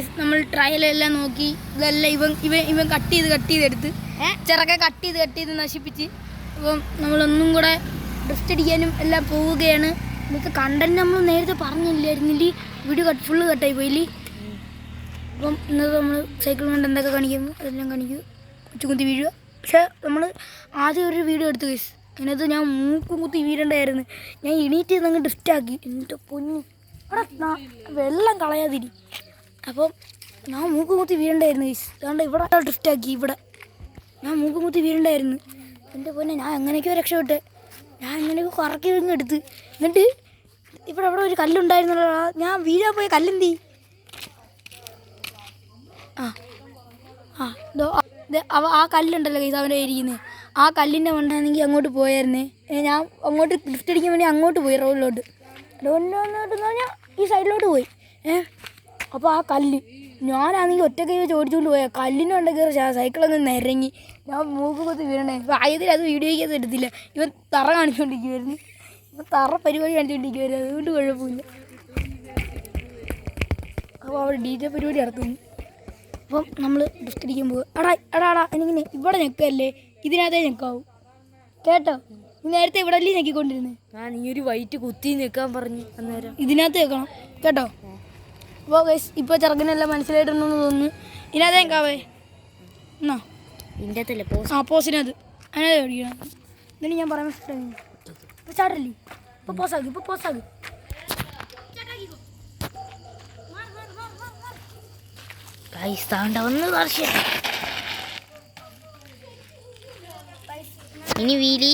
നമ്മൾ ട്രയലെല്ലാം നോക്കി. ഇതെല്ലാം ഇവൻ ഇവൻ ഇവൻ കട്ട് ചെയ്ത് കട്ട് ചെയ്തെടുത്ത് ചിറക്കെ കട്ട് ചെയ്ത് കട്ട് ചെയ്ത് നശിപ്പിച്ച്. അപ്പം നമ്മളൊന്നും കൂടെ ഡ്രിഫ്റ്റ് അടിക്കാനും എല്ലാം പോവുകയാണ്. നമുക്ക് കണ്ടന്റ് നമ്മൾ നേരത്തെ പറഞ്ഞില്ലായിരുന്നില്ലേ? വീഡിയോ കട്ട് ഫുള്ള് കട്ടായി പോയില്ലേ? അപ്പം ഇന്നത്തെ നമ്മൾ സൈക്കിൾ കൊണ്ട് എന്തൊക്കെ കാണിക്കുന്നു? അതെല്ലാം കാണിക്കും. കുത്തി വീഴുക. പക്ഷെ നമ്മൾ ആദ്യം ഒരു വീഡിയോ എടുത്തു കേസ് അതിനകത്ത് ഞാൻ മൂക്കും കുത്തി വീഴണ്ടായിരുന്നു. ഞാൻ എണീറ്റ് നിന്ന് ഡ്രിഫ്റ്റാക്കി എന്നിട്ട് പൊന്നു. വെള്ളം കളയാതിരി. അപ്പം ഞാൻ മൂക്ക് കുത്തി വീഴണ്ടായിരുന്നു അതുകൊണ്ട് ഇവിടെ ഡ്രിഫ്റ്റ് ആക്കി ഇവിടെ. ഞാൻ മൂക്ക് കുത്തി വീഴണ്ടായിരുന്നു. എന്റെ പൊന്നെ ഞാൻ എങ്ങനെയൊക്കെയോ രക്ഷപ്പെട്ടെ. ഞാൻ എങ്ങനെയൊക്കെ കുറക്കി ഇങ്ങ് എടുത്ത്. എന്നിട്ട് ഇവിടെ അവിടെ ഒരു കല്ലുണ്ടായിരുന്നല്ലോ ഞാൻ വീഴാൻ പോയ കല്ലെന്തി? ആ ആ ഇതോ അവ ആ കല്ലുണ്ടല്ലോ കൈസ് അവന്റെ ഇരിക്കുന്നത് ആ കല്ലിന്റെ മണ്ടാണെങ്കിൽ അങ്ങോട്ട് പോയായിരുന്നേ. ഞാൻ അങ്ങോട്ട് ഡ്രിഫ്റ്റ് അടിക്കാൻ വേണ്ടി അങ്ങോട്ട് പോയി റോഡിലോട്ട് റോഡിലോട്ട് പറഞ്ഞാൽ ഈ സൈഡിലോട്ട് പോയി. ഏ? അപ്പോൾ ആ കല്ല് ഞാനാണെങ്കിൽ ഒറ്റ കൈ വെച്ച് ഓടിച്ചുകൊണ്ട് പോയാൽ കല്ലിനുണ്ട് കയറി സൈക്കിളങ്ങ് നിരങ്ങി. ഞാൻ മൂക്ക് കൊത്തി വീഴണേ ആയതിൽ അത് വീഡിയോയ്ക്ക് എടുത്തില്ല. ഇവൻ തറ കാണിച്ചുകൊണ്ടിരിക്കുമായിരുന്നു ഇവൻ തറ പരിപാടി കാണിച്ചുകൊണ്ടിരിക്കുമായിരുന്നു അതുകൊണ്ട് കുഴപ്പമില്ല. അപ്പോൾ അവിടെ ഡി ജെ പരിപാടി നടത്തുന്നു. അപ്പം നമ്മൾ ഡ്രിഫ്റ്റ് അടിക്കാൻ പോകുക എടാ എടാ എടാ എനിക്കിനെ ഇവിടെ ഞെക്കല്ലേ? ഇതിനകത്തേ ഞെക്കാവും. കേട്ടോ? നേരത്തെ ഇവിടെ അല്ലേ ഞെക്കിക്കൊണ്ടിരുന്നത് ഞാൻ ഈ ഒരു വൈറ്റ് കുത്തി നിൽക്കാൻ പറഞ്ഞു അന്നേരം. ഇതിനകത്ത് നിൽക്കണം കേട്ടോ? അപ്പോൾ ഗൈസ് ഇപ്പോൾ ചെറുക്കനെല്ലാം മനസ്സിലായിട്ടുണ്ടെന്ന് തോന്നുന്നു. ഇനത് കാവേ. എന്നാ ഇതിന്റെ പോസ്. ആ പോസിനത് അതിനകത്ത് മേടിക്കണം. എന്നിട്ട് ഞാൻ പറയാൻ ഇപ്പോൾ ചാടല്ലേ? ഇപ്പോൾ പോസാക്കി ഇപ്പോൾ പോസാക്കി. ഗൈസ് താണ്ട ഒന്ന് വർഷം ഇനി വീലി.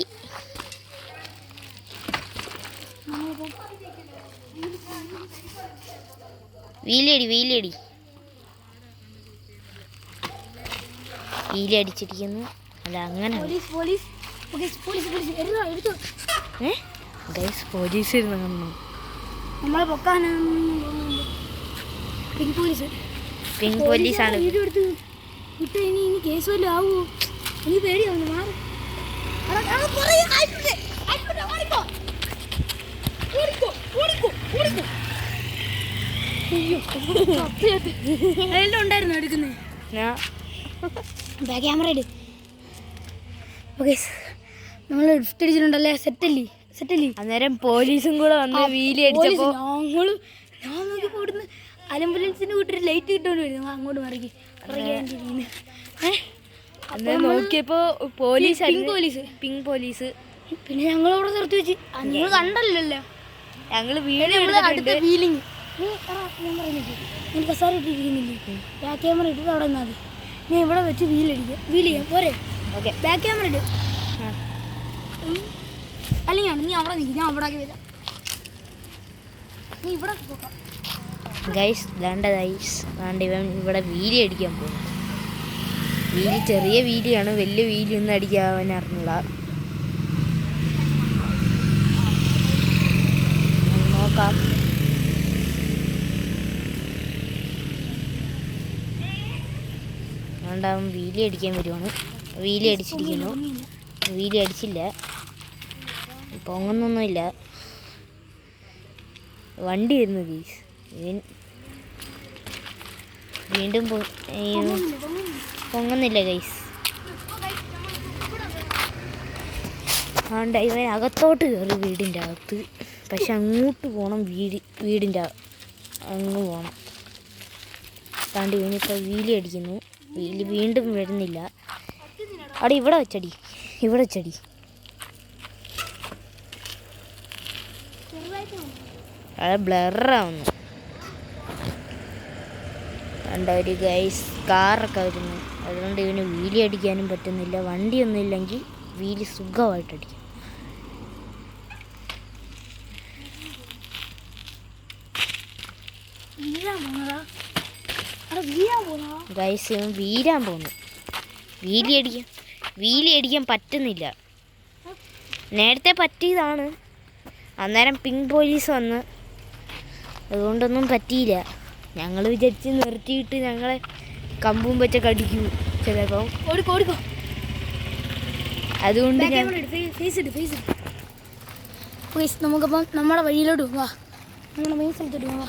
വീലടി വീലടി. വീലി അടിച്ചിരിക്കുന്നു. അല്ല അങ്ങനെ ഗൈസ് പോലീസ് ഇരുന്ന് കണ്ണു നമ്മളെ പൊക്കാനാണ് പിങ്ക് പോലീസ്. പിങ്ക് പോലീസാണ്. വിട്ട് ഇനി ഇനി കേസ് വല്ലതും ആവുമോ എനിക്ക് പേടിയാവുന്നു മാറി. ഓടിക്കോ, ഓടിക്കോ, ഓടിക്കോ. എല്ലാം ഉണ്ടായിരുന്നു എടുക്കുന്നത് ബാക്ക് ക്യാമറ ഇട്. ഓക്കെ നമ്മൾ ലിഫ്റ്റ് അടിച്ചിട്ടുണ്ടല്ലേ? സെറ്റല്ലേ സെറ്റല്ലേ അന്നേരം പോലീസും കൂടെ വന്ന് വീലി അടിച്ചപ്പോ ഞങ്ങളും ഞാൻ നോക്കി കൂടുന്നു ആംബുലൻസിന്റെ കൂട്ടി ലൈറ്റ് കിട്ടുകൊണ്ട് വരുന്നു അങ്ങോട്ട് മറിക്ക് അന്നേരം നോക്കിയപ്പോ police pink police. Pink police. പിന്നെ ഞങ്ങൾ അവിടെ നിർത്തി വെച്ച്. ഞങ്ങൾ കണ്ടല്ലോ ഞങ്ങൾ വീട് അടുത്ത ഫീലിംഗ് നീ എടാ, ഞാൻ പറയുന്നത് നീ സാറി ഇട്ടിരിക്കുന്നില്ലേ ബാക്ക് ക്യാമറ ഇട്ടിട്ട് അവിടെ നിന്നാൽ മതി. നീ ഇവിടെ വെച്ച് വീലടിക്കുക വീൽ ചെയ്യാം. പോരെ. ഓക്കെ ബാക്ക് ക്യാമറ ഇടും. അല്ലെങ്കിൽ നീ അവിടെ നിൽക്കും ഞാൻ അവിടെ വരാം. നീ ഇവിടെ നോക്കാം ഗൈസ് ദാണ്ട ഗൈസ് ദാണ്ട ഇവൻ ഇവിടെ വീലി അടിക്കാൻ പോകും വീലി ചെറിയ വീലിയാണ് വലിയ വീലി ഒന്നും അടിക്കാൻ അവൻ അറിഞ്ഞൂടാ. നോക്കാം. അതുകൊണ്ട് അവൻ വീലി അടിക്കാൻ വരുവാണ്. വീലി അടിച്ചിരിക്കുന്നു. വീലി അടിച്ചില്ല. പൊങ്ങുന്നൊന്നുമില്ല. വണ്ടി വരുന്നു ഗീസ് വീണ്ടും പൊങ്ങുന്നില്ല ഗൈസ്. അതുകൊണ്ട് ഇവൻ അകത്തോട്ട് കയറി വീടിന്റെ അകത്ത്. പക്ഷെ അങ്ങോട്ട് പോകണം വീട് വീടിന്റെ അങ്ങ് പോകണം അതുകൊണ്ട് ഇവനിപ്പോൾ വീലി അടിക്കുന്നു. വീണ്ടും വരുന്നില്ല. അവിടെ ഇവിടെ വെച്ചടി ഇവിടെ വെച്ചടി. അത് ബ്ലറാവുന്നു കണ്ടോ ഗൈസ് കാറൊക്കെ വരുന്നു. അതുകൊണ്ട് ഇവന് വീലി അടിക്കാനും പറ്റുന്നില്ല. വണ്ടിയൊന്നും ഇല്ലെങ്കിൽ വീലി സുഖമായിട്ട് അടിക്കും വീഴാൻ പോന്നതാ അവിടെ വീഴാൻ പോന്നതാ ഗൈസ് ഇവൻ വീരാൻ പോന്നു വീലി അടിക്കാൻ വീലി അടിക്കാൻ പറ്റുന്നില്ല. നേരത്തെ പറ്റിയതാണ്. അന്നേരം പിങ്ക് പോലീസ് വന്ന്. അതുകൊണ്ടൊന്നും പറ്റിയില്ല. ഞങ്ങൾ വിചാരിച്ച് നിർത്തിയിട്ട് ഞങ്ങളെ കമ്പും വെച്ച കടിക്കും ചിലപ്പോൾ ഓടിക്കോ ഓടിക്കോ. അതുകൊണ്ട് നമുക്കപ്പം നമ്മുടെ വഴിയിലോട്ട് വാ നമ്മുടെ മെയിൻ സ്ഥലത്തോട്ട് വാ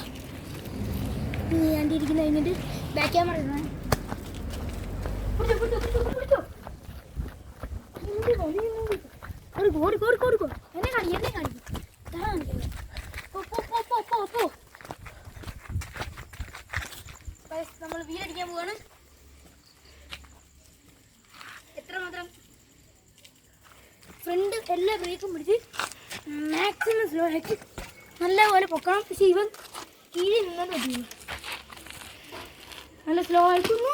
കണ്ടിരിക്കുന്ന കഴിഞ്ഞിട്ട് ബാക്ക് ക്യാമറ. ഓടിക്കോ, ഓടിക്കോ, ഓടിക്കോ. എന്നെ കാണി എന്നെ കാണി ദാ പോ, പോ, പോ, പോ, പോ, പോ. നമ്മൾ വീലടിക്കാൻ പോവാണ് എത്ര മാത്രം ഫ്രണ്ട് എല്ലാ ബ്രേക്കും പിടിച്ച് മാക്സിമം സ്ലോ ആക്കി നല്ലപോലെ പൊക്കണം പക്ഷെ ഇവൻ കീഴിൽ നിന്നാണ് പറ്റുന്നു നല്ല സ്ലോ ആക്കുന്നു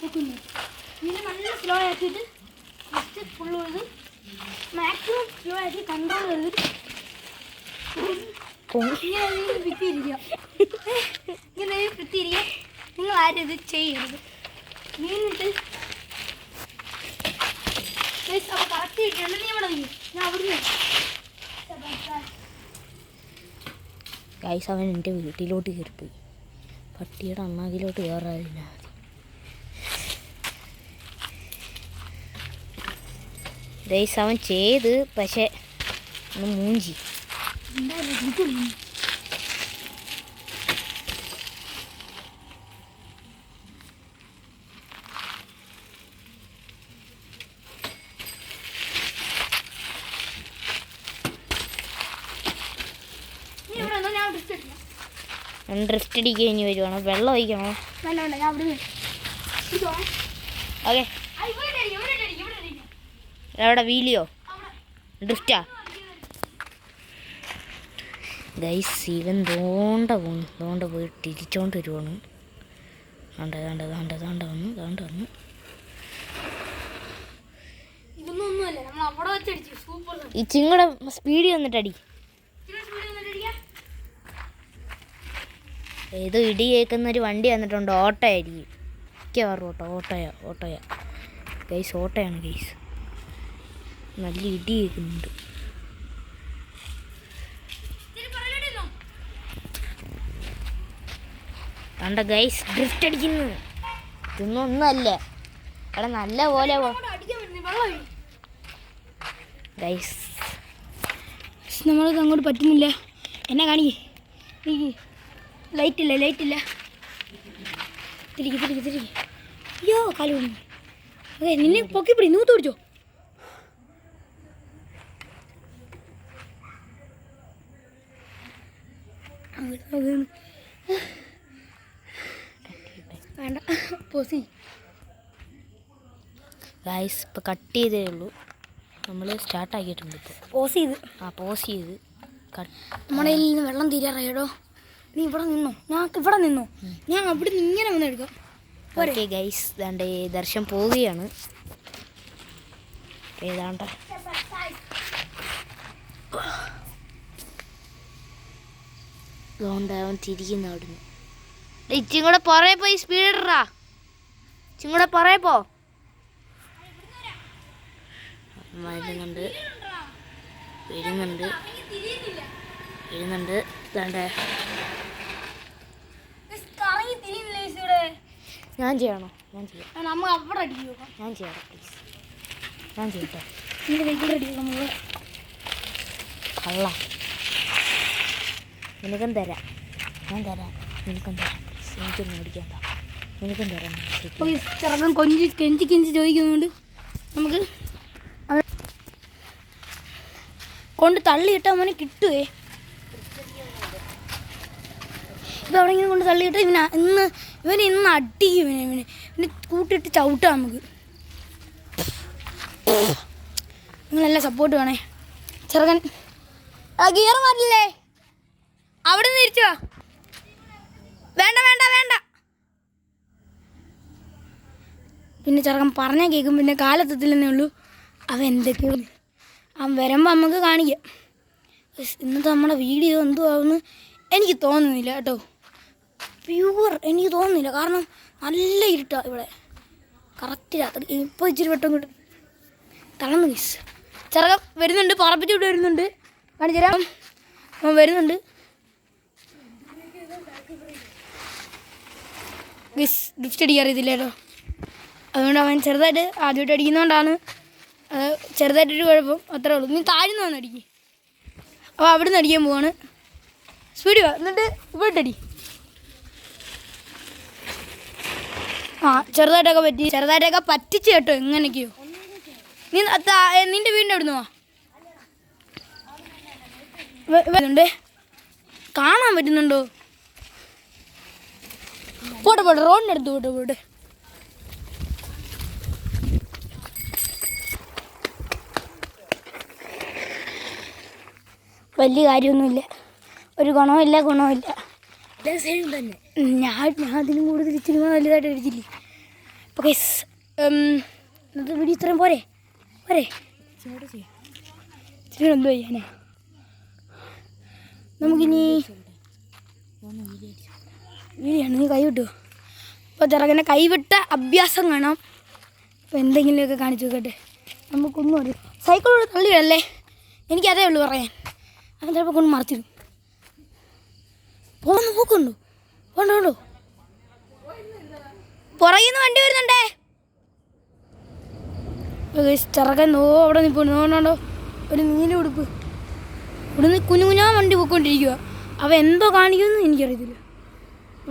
നോക്കുന്നു. ഇതിനെ നല്ല സ്ലോ ആക്കിയിട്ട് ജസ്റ്റ് ഫുൾ ചെയ്ത് മാക്സിമം സ്ലോ ആക്കി കൺട്രോൾ ചെയ്തിട്ട് ഇങ്ങനെ വിത്തിരിക്കുക ഇങ്ങനെ വിത്തിരിക്കുക നിങ്ങൾ ആരും ഇത് ചെയ്യരുത്. മീനിട്ട് അപ്പോൾ കറക്റ്റ് കിട്ടിയാണ് നീ ഇവിടെ നീ ഞാൻ അവിടെ ഗൈസ് അവൻ എന്റെ വീട്ടിലോട്ട് കയറിപ്പോയി. പട്ടിയുടെ അണ്ണാക്കിലോട്ട് കയറാതില്ല ഗൈസ് അവൻ ചെയ്ത് പക്ഷെ ഒന്ന് മൂഞ്ചി നീ ഇവിടെ നിന്നോ, ഞാൻ ഡ്രസ് എടുക്കാം ഡ്രിഫ്റ്റ് അടിക്കുക ഇനി വരുവാണ്. വെള്ളം ഒഴിക്കണോ? ഞാൻ ഓക്കെ. എവിടെ വീലിയോ. ഡ്രിഫ്റ്റാ ഗൈസ് ഇവൻ തോണ്ട പോന്നു തോണ്ട പോയി തിരിച്ചോണ്ട് വരുവാണ്. ദാണ്ട ദാണ്ട ദാണ്ട ദാണ്ട വന്നു ദാണ്ട വന്നു. ഈ ചിങ്ങടെ സ്പീഡിൽ വന്നിട്ടടി. ഏതോ ഇടി കേൾക്കുന്ന ഒരു വണ്ടി വന്നിട്ടുണ്ട് ഓട്ടോ ആയിരിക്കും മിക്കവാറും ഓട്ടോ ഓട്ടോയാ ഓട്ടോയാ. ഗൈസ് ഓട്ടോയാണ് ഗൈസ്. നല്ല ഇടി കേൾക്കുന്നുണ്ട്. കണ്ട ഗൈസ് ഡ്രിഫ്റ്റ് അടിക്കുന്നു. ഇതൊന്നും ഒന്നല്ല അവിടെ നല്ല പോലെ ഗൈസ്. നമ്മൾക്ക് അങ്ങോട്ട് പറ്റുന്നില്ല. എന്നെ കാണിക്കേ. ലൈറ്റ് ഇല്ല ലൈറ്റ് ഇല്ല തിരികെ തിരികെ തിരികെ അയ്യോ കാലു അതെ നിന്നെ പൊക്കി പിടി നൂത്ത് പിടിച്ചോ. വേണ്ട പോസി. ഗൈസ് ഇപ്പോൾ കട്ട് ചെയ്തേ ഉള്ളൂ. നമ്മൾ സ്റ്റാർട്ട് ആക്കിയിട്ടുണ്ട് ഇപ്പോൾ പോസ് ചെയ്ത് ആ പോസ് ചെയ്ത് കട്ട് നമ്മുടെ കയ്യിൽ നിന്ന് വെള്ളം തീരാറായടോ നീ ഇവിടെ നിന്നോ. ഞാൻ ഇവിടെ നിന്നോ. ഞാൻ അവിടെ നിന്ന് ഇങ്ങനെ വന്ന് എടുക്കാം. ഓക്കെ ഗൈസ് ദാണ്ട് ദർശൻ പോവുകയാണ്. ഏതാണ്ട. അതുകൊണ്ട് അവൻ തിരിക്കുന്നു അവിടുന്ന്. ഇച്ചിയും കൂടെ പുറകെ പോയി സ്പീഡ് ഇടറാ. ഇച്ചിയും കൂടെ പുറകെ പോ. വരുന്നുണ്ട്. വരുന്നുണ്ട്. വരുന്നുണ്ട് ഇതാണ്ടേ. ഞാൻ ചെയ്യണോ? ഞാൻ ചെയ്യാം. ഞാൻ ചെയ്യാം പ്ലീസ് ഞാൻ ചെയ്യട്ടെ. കള്ള. നിനക്കും തരാം. ഞാൻ തരാം. നിനക്കും തരാം പ്ലീസ് എനിക്കൊന്നും മേടിക്കണ്ട നിനക്കും തരാം. കൊഞ്ചി കെഞ്ചി കെഞ്ചി ചോദിക്കുന്നുണ്ട് നമുക്ക് കൊണ്ട് തള്ളിയിട്ടാൽ മോനെ കിട്ടുവേ. ഇത് അവിടെ ഇങ്ങനെ കൊണ്ട് തള്ളിയിട്ട് ഇവന് ഇന്ന് ഇവൻ ഇന്ന് അടിക്കും ഇവനെ ഇവന്. ഇവന് കൂട്ടിയിട്ട് ചവിട്ടാം നമുക്ക്. നിങ്ങളെല്ലാം സപ്പോർട്ട് വേണേ. ചെറുകൻ ആ ഗിയർ മാറില്ലേ അവിടെ നിന്ന് ഇരിച്ചോ വേണ്ട വേണ്ട വേണ്ട. പിന്നെ ചെറുകൻ പറഞ്ഞാൽ കേൾക്കും പിന്നെ കാലെത്തത്തില്ലെന്നേ ഉള്ളൂ. അവൻ എന്തൊക്കെയോ. അവൻ വരുമ്പോൾ നമുക്ക് കാണിക്കാം. ഇന്നത്തെ നമ്മുടെ വീഡിയോ എന്തുവാന്ന് എനിക്ക് തോന്നുന്നില്ല കേട്ടോ. പ്യൂർ എനിക്ക് തോന്നുന്നില്ല. കാരണം നല്ല ഇരുട്ടാണ് ഇവിടെ. കറക്റ്റ് രാത്രി. ഇപ്പോൾ ഇച്ചിരി വെട്ടം കിട്ടും തളർന്നു മിസ് ചെറുക്കം വരുന്നുണ്ട്. പറപ്പിച്ചിട്ട് വരുന്നുണ്ട്. കാണിച്ചു അവൻ വരുന്നുണ്ട്. ഗിസ് ഗിഫ്റ്റ് അടിക്കാൻ അറിയത്തില്ലല്ലോ അതുകൊണ്ട് അവൻ ചെറുതായിട്ട് ആദ്യമായിട്ട് അടിക്കുന്നതുകൊണ്ടാണ് ചെറുതായിട്ടൊരു കുഴപ്പം. അത്രേ ഉള്ളൂ. നീ താഴ്ന്നു വന്ന് അടിക്കും. അപ്പോൾ അവിടെ നിന്ന് അടിക്കാൻ പോവാണ്. സ്പീഡ് വാ. എന്നിട്ട് ഇവിടെ അടി. ചെറുതായിട്ടൊക്കെ പറ്റി ചെറുതായിട്ടൊക്കെ പറ്റിച്ച് കേട്ടോ എങ്ങനെയൊക്കെയോ നീ നിന്റെ വീടിന്റെ എവിടെ വാ. വരുന്നുണ്ട് കാണാൻ പറ്റുന്നുണ്ടോ? പോട്ടെ പോട്ടെ റോഡിന്റെ അടുത്ത് പോട്ടെ പോട്ടെ വലിയ കാര്യമൊന്നുമില്ല. ഒരു ഗുണമില്ല ഗുണമില്ല തന്നെ. ഉം, ഞാൻ ഞാൻ അതിനും കൂടുതൽ ഇച്ചിരി നല്ലതായിട്ട് എടുത്തില്ലേ അപ്പോൾ ഗൈസ് ഇന്നത്തെ വീഡിയോ ഇത്രയും പോരെ. പോരെ. എന്തോ ചെയ്യാനാ നമുക്കിനി വീഡിയാണ് നീ കൈ വിട്ടു. അപ്പോൾ ചെറുക്കനെ കൈവിട്ട അഭ്യാസം കാണാം. അപ്പോൾ എന്തെങ്കിലുമൊക്കെ കാണിച്ചു നോക്കട്ടെ. നമുക്കൊന്നും അറിയാം സൈക്കിളോട് തള്ളിയല്ലേ എനിക്കതേ ഉള്ളൂ പറയാൻ. അങ്ങനെ ചിലപ്പോൾ കൊണ്ട് മറത്തിടും പോകുന്നു പോക്കുണ്ടോ പോണ്ടോ പുറകിന്ന് വണ്ടി വരുന്നുണ്ടേ. ചെറുക്കൻ നോ അവിടെ നിൽപ്പുണ്ട് ഒരു നീല ഉടുപ്പ്. ഇവിടുന്ന് കുഞ്ഞു കുഞ്ഞാ വണ്ടി പോയിക്കൊണ്ടിരിക്കുക അവ എന്തോ കാണിക്കുമെന്ന് എനിക്കറിയത്തില്ല.